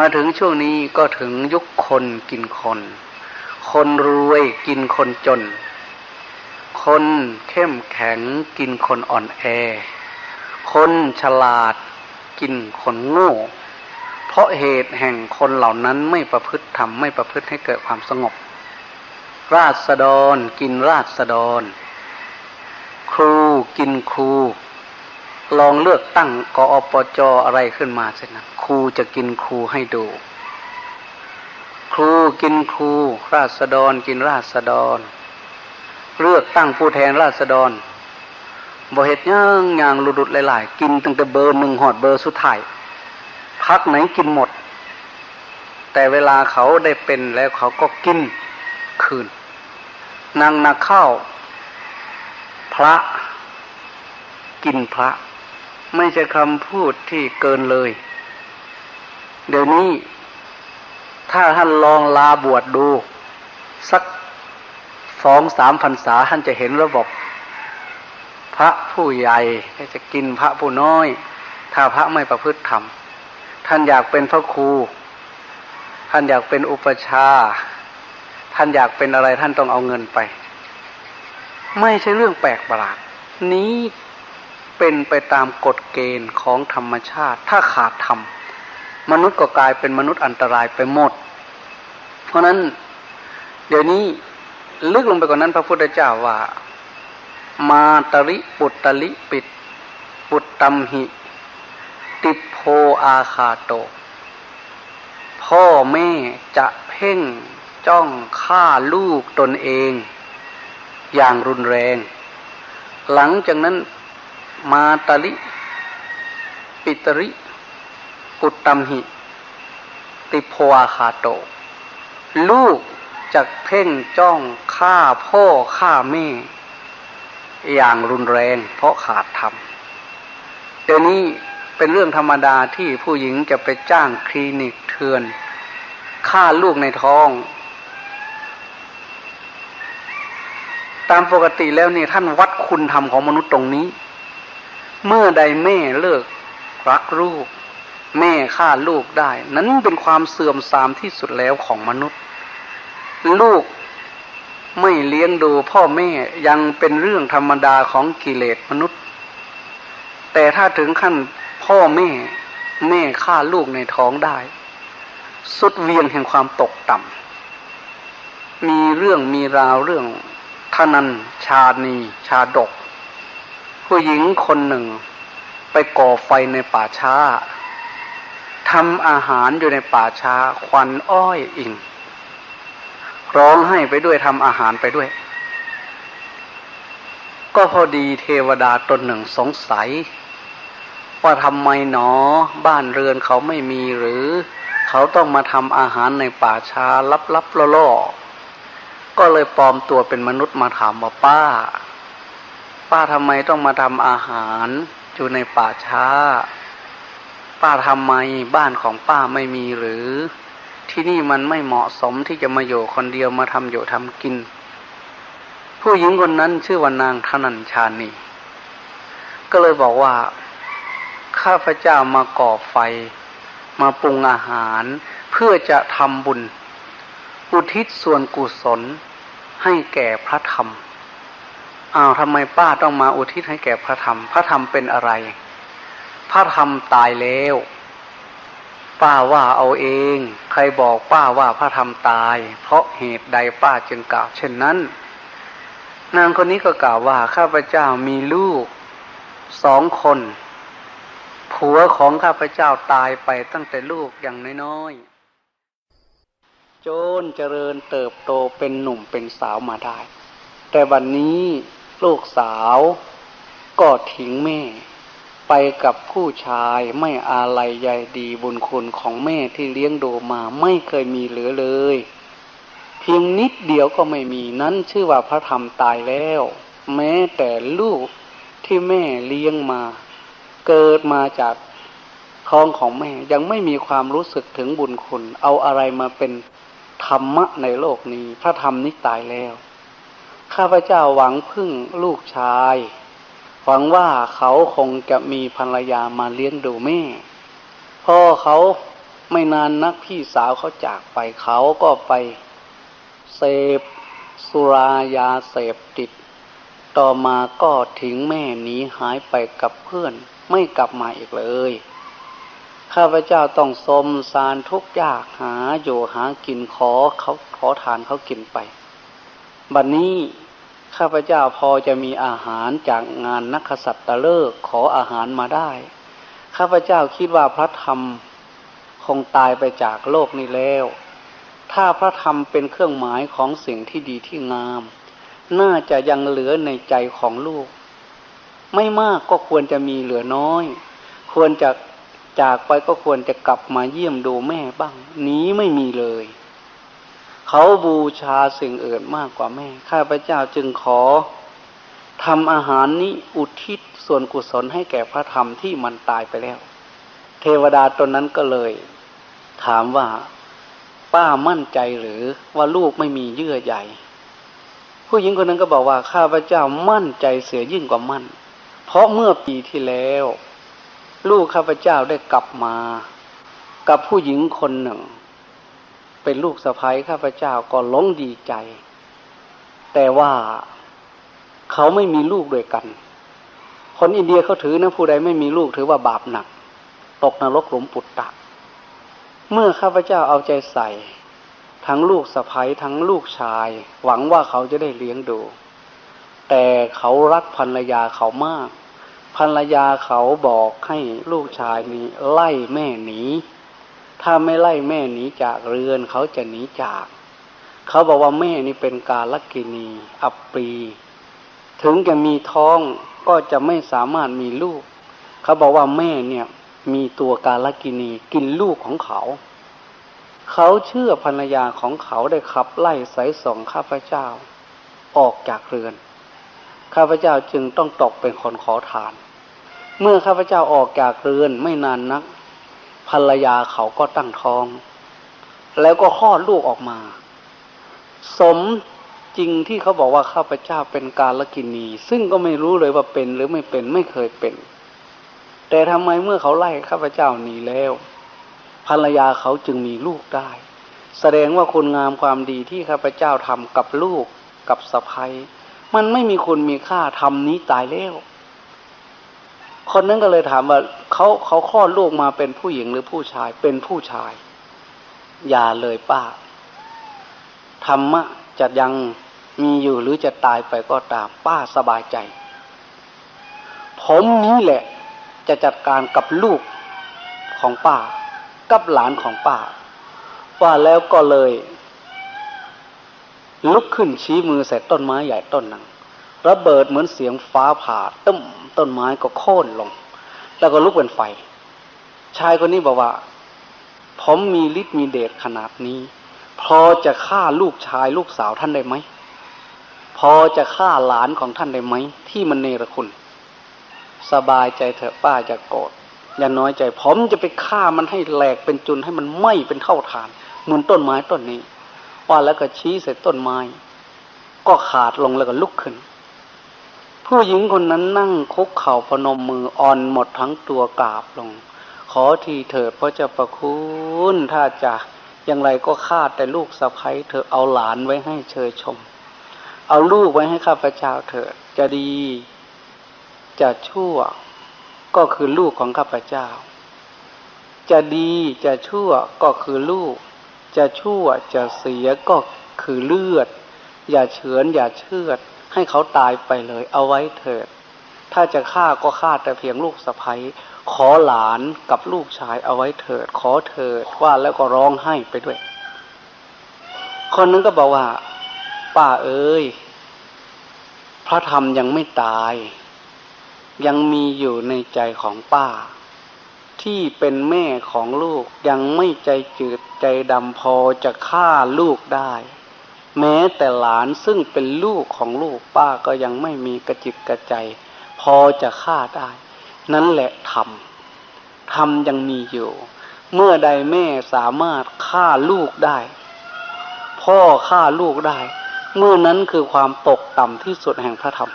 มาถึงช่วงนี้ก็ถึงยุคคนกินคน คนรวยกินคนจน คนเข้มแข็งกินคนอ่อนแอ คนฉลาดกินคนโง่ เพราะเหตุแห่งคนเหล่านั้นไม่ประพฤติธรรมไม่ประพฤติให้เกิดความสงบ ราษฎรกินราษฎร ครูกินครู ลองเลือกตั้งกอปจออะไรขึ้นมาสินะครูจะกินครูให้ดู ครูกินครู ราษฎรกินราษฎร เลือกตั้งผู้แทนราษฎรบ่เห็ดย่างย่างหลุดๆหลาย ๆ กินตั้งแต่เบอร์หนึ่งหอดเบอร์สุดท้ายพักไหนกินหมด แต่เวลาเขาได้เป็นแล้วเขาก็กินคืนนางนาข้าวพระกินพระ ไม่ใช่คำพูดที่เกินเลย เดี๋ยวนี้ ถ้าท่านลองลาบวชดู สักสองสามพรรษาท่านจะเห็นระบบ พระผู้ใหญ่จะกินพระผู้น้อย ถ้าพระไม่ประพฤติธรรม ท่านอยากเป็นพระครู ท่านอยากเป็นอุปชา ท่านอยากเป็นอะไรท่านต้องเอาเงินไป ไม่ใช่เรื่องแปลกประหลาดนี้ เป็นไปตามกฎเกณฑ์ของธรรมชาติ ถ้าขาดธรรมมนุษย์ก็กลายเป็นมนุษย์อันตรายไปหมด เพราะนั้นเดี๋ยวนี้ลึกลงไปกว่านั้นพระพุทธเจ้าว่า มาตริปุตตลิปิด ปุตตัมหิ ติโพอาคาโต พ่อแม่จะเพ่งจ้องฆ่าลูกตนเอง อย่างรุนแรง หลังจากนั้น มาตลิ ปิตริ ปุตตัมหิ ติโพอาคาโต ลูกจะเพ่งจ้องฆ่าพ่อฆ่าแม่ อย่างรุนแรงเพราะขาดธรรมเดี๋ยวนี้เป็นเรื่องธรรมดาที่ผู้หญิงจะไปจ้างคลินิกเถื่อนฆ่าลูกในท้อง ตามปกติแล้วเนี่ยท่านวัดคุณธรรมของมนุษย์ตรงนี้ เมื่อใดแม่เลิกรักลูก แม่ฆ่าลูกได้ นั้นเป็นความเสื่อมทรามที่สุดแล้วของมนุษย์ ลูกไม่เลี้ยงดูพ่อแม่ยังเป็นเรื่องธรรมดาของกิเลสมนุษย์ แต่ถ้าถึงขั้นพ่อแม่แม่ฆ่าลูกในท้องได้ สุดเวียงแห่งความตกต่ำมีเรื่องมีราวเรื่องทนันชานีชาดก ผู้หญิงคนหนึ่ง ไปก่อไฟในป่าช้าทำอาหารอยู่ในป่าช้า ควันอ้อยอิงร้องให้ไปด้วยทำอาหารไปด้วย ก็พอดีเทวดาตนหนึ่งสงสัย ว่าทำไมหนอ บ้านเรือนเขาไม่มีหรือ เขาต้องมาทำอาหารในป่าช้าลับๆล่อๆก็เลยปลอมตัวเป็นมนุษย์มาถามว่าป้า ป้าทำไมต้องมาทำอาหารอยู่ในป่าช้า ป้าทำไมบ้านของป้าไม่มีหรือ ที่นี่มันไม่เหมาะสมที่จะมาอยู่คนเดียวมาทำอยู่ทำกิน ผู้หญิงคนนั้นชื่อว่านางธนัญชานีก็เลยบอกว่า ข้าพเจ้ามาก่อไฟ มาปรุงอาหาร เพื่อจะทำบุญ อุทิศส่วนกุศลให้แก่พระธรรม อ้าวทำไมป้าต้องมาอุทิศให้แก่พระธรรม พระธรรมเป็นอะไร พระธรรมตายแล้ว ป้าว่าเอาเอง ใครบอกป้าว่าพระธรรมตาย เพราะเหตุใดป้าจึงกล่าว เช่นนั้น นางคนนี้ก็กล่าวว่าข้าพเจ้ามีลูกสองคน ผัวของข้าพเจ้าตายไปตั้งแต่ลูกอย่างน้อยๆ โจนเจริญเติบโตเป็นหนุ่มเป็นสาวมาได้ แต่วันนี้ ลูกสาว ก็ทิ้งแม่ ไปกับผู้ชายไม่อาลัยใยดีบุญคุณของแม่ที่เลี้ยงดูมาไม่เคยมีเหลือเลย เพียงนิดเดียวก็ไม่มีนั้นชื่อว่าพระธรรมตายแล้ว แม้แต่ลูกที่แม่เลี้ยงมา เกิดมาจากท้องของแม่ยังไม่มีความรู้สึกถึงบุญคุณ เอาอะไรมาเป็นธรรมะในโลกนี้ พระธรรมนี้ตายแล้ว ข้าพเจ้าหวังพึ่งลูกชาย หวังว่าเขาคงจะมีภรรยามาเลี้ยงดูแม่ พอเขาไม่นานนักพี่สาวเขาจากไปเขาก็ไปเสพสุรายาเสพติด ต่อมาก็ทิ้งแม่หนีหายไปกับเพื่อนไม่กลับมาอีกเลย ข้าพเจ้าต้องสมสารทุกยากหาอยู่หากินขอเขาขอทานเขากินไป บัดนนี้ข้าพเจ้าพอจะมีอาหารจากงานนักสัตตฤกษ์ขออาหารมาได้ ข้าพเจ้าคิดว่าพระธรรมคงตายไปจากโลกนี้แล้ว ถ้าพระธรรมเป็นเครื่องหมายของสิ่งที่ดีที่งาม น่าจะยังเหลือในใจของลูก ไม่มากก็ควรจะมีเหลือน้อย ควรจะจากไปก็ควรจะกลับมาเยี่ยมดูแม่บ้าง นี้ไม่มีเลย เขาบูชาสิ่งอื่นมากกว่าแม่ ข้าพเจ้าจึงขอทำอาหารนี้อุทิศส่วนกุศลให้แก่พระธรรมที่มันตายไปแล้ว เทวดาตนนั้นก็เลย ถามว่าป้ามั่นใจหรือว่าลูกไม่มีเยื่อใยผู้หญิงคนนั้นก็บอกว่าข้าพเจ้ามั่นใจเสียยิ่งกว่ามั่น เพราะเมื่อปีที่แล้ว ลูกข้าพเจ้าได้กลับมา กับผู้หญิงคนหนึ่ง เป็นลูกสะใภ้ข้าพเจ้าก็หลงดีใจ แต่ว่าเขาไม่มีลูกด้วยกัน คนอินเดียเขาถือนะผู้ใดไม่มีลูกถือว่าบาปหนัก ตกนรกหลุมปุตตะ เมื่อข้าพเจ้าเอาใจใส่ ทั้งลูกสะใภ้ทั้งลูกชาย หวังว่าเขาจะได้เลี้ยงดู แต่เขารักภรรยาเขามาก ภรรยาเขาบอกให้ลูกชายนี้ไล่แม่หนี ถ้าไม่ไล่แม่หนีจากเรือนเขาจะหนีจาก เขาบอกว่าแม่นี่เป็นกาลกินี อัปปี ถึงจะมีท้องก็จะไม่สามารถมีลูก เขาบอกว่าแม่เนี่ยมีตัวกาลกินีกินลูกของเขา เขาเชื่อภรรยาของเขาได้ขับไล่สายส่งข้าพเจ้า ออกจากเรือน ข้าพเจ้าจึงต้องตกเป็นคนขอทาน เมื่อข้าพเจ้าออกจากเรือนไม่นานนัก ภรรยาเขาก็ตั้งท้อง แล้วก็คลอดลูกออกมา สมจริงที่เขาบอกว่าข้าพเจ้าเป็นกาลกินี ซึ่งก็ไม่รู้เลยว่าเป็นหรือไม่เป็นไม่เคยเป็น แต่ทำไมเมื่อเขาไล่ข้าพเจ้าหนีแล้ว ภรรยาเขาจึงมีลูกได้ แสดงว่าคุณงามความดีที่ข้าพเจ้าทำกับลูกกับสะพ้ยมันไม่มีคุณมีค่าทำนี้ตายแล้ว คนนั้นก็เลยถามว่าเขาเขาคลอดลูกมาเป็นผู้หญิงหรือผู้ชายเป็นผู้ชาย อย่าเลยป้าธรรมะจะยังมีอยู่หรือจะตายไปก็ตาม ป้าสบายใจ ผมนี้แหละจะจัดการกับลูกของป้า กับหลานของป้า ว่าแล้วก็เลย ลุกขึ้นชี้มือใส่ต้นไม้ใหญ่ต้นหนึ่งระเบิดเหมือนเสียงฟ้าผ่าตึ้ม ต้นไม้ก็โค่นลง แล้วก็ลุกเป็นไฟ ชายคนนี้บอกว่า ผมมีฤทธิ์มีเดชขนาดนี้ พอจะฆ่าลูกชายลูกสาวท่านได้ไหม พอจะฆ่าหลานของท่านได้ไหม ที่มันเนรคุณ สบายใจเถอะป้าจะโกรธอย่าน้อยใจ ผมจะไปฆ่ามันให้แหลกเป็นจุนให้มันไหม้เป็นเท่าฐานเหมือนต้นไม้ต้นนี้ว่าแล้วก็ชี้ใส่ต้นไม้ ก็ขาดลงแล้วก็ลุกขึ้น ผู้หญิงคนนั้นนั่งคุกเข่าพนมมืออ่อนหมดทั้งตัวกราบลง ขอทีเถิดพระเจ้าประคุณถ้าจะอย่างไรก็ฆ่าแต่ลูกสะใภ้เธอเอาหลานไว้ให้เชยชม เอาลูกไว้ให้ข้าพเจ้าเถิดจะดี จะชั่ว ก็คือลูกของข้าพเจ้า จะดีจะชั่วก็คือลูก จะชั่วจะเสียก็คือเลือด อย่าเฉือนอย่าเชือด ให้เขาตายไปเลย เอาไว้เถิด ถ้าจะฆ่าก็ฆ่าแต่เพียงลูกสะใภ้ขอหลานกับลูกชายเอาไว้เถิด ขอเถิดว่าแล้วก็ร้องไห้ไปด้วย คนนึงก็บอกว่า ป้าเอ้ยพระธรรมยังไม่ตาย ยังมีอยู่ในใจของป้า ที่เป็นแม่ของลูกยังไม่ใจจืดใจดำพอจะฆ่าลูกได้ แม้แต่หลานซึ่งเป็นลูกของลูกป้าก็ยังไม่มีกระจิตกระใจ พอจะฆ่าได้ นั่นแหละธรรมธรรมยังมีอยู่ เมื่อใดแม่สามารถฆ่าลูกได้ พ่อฆ่าลูกได้ เมื่อนั้นคือความตกต่ำที่สุดแห่งพระธรรม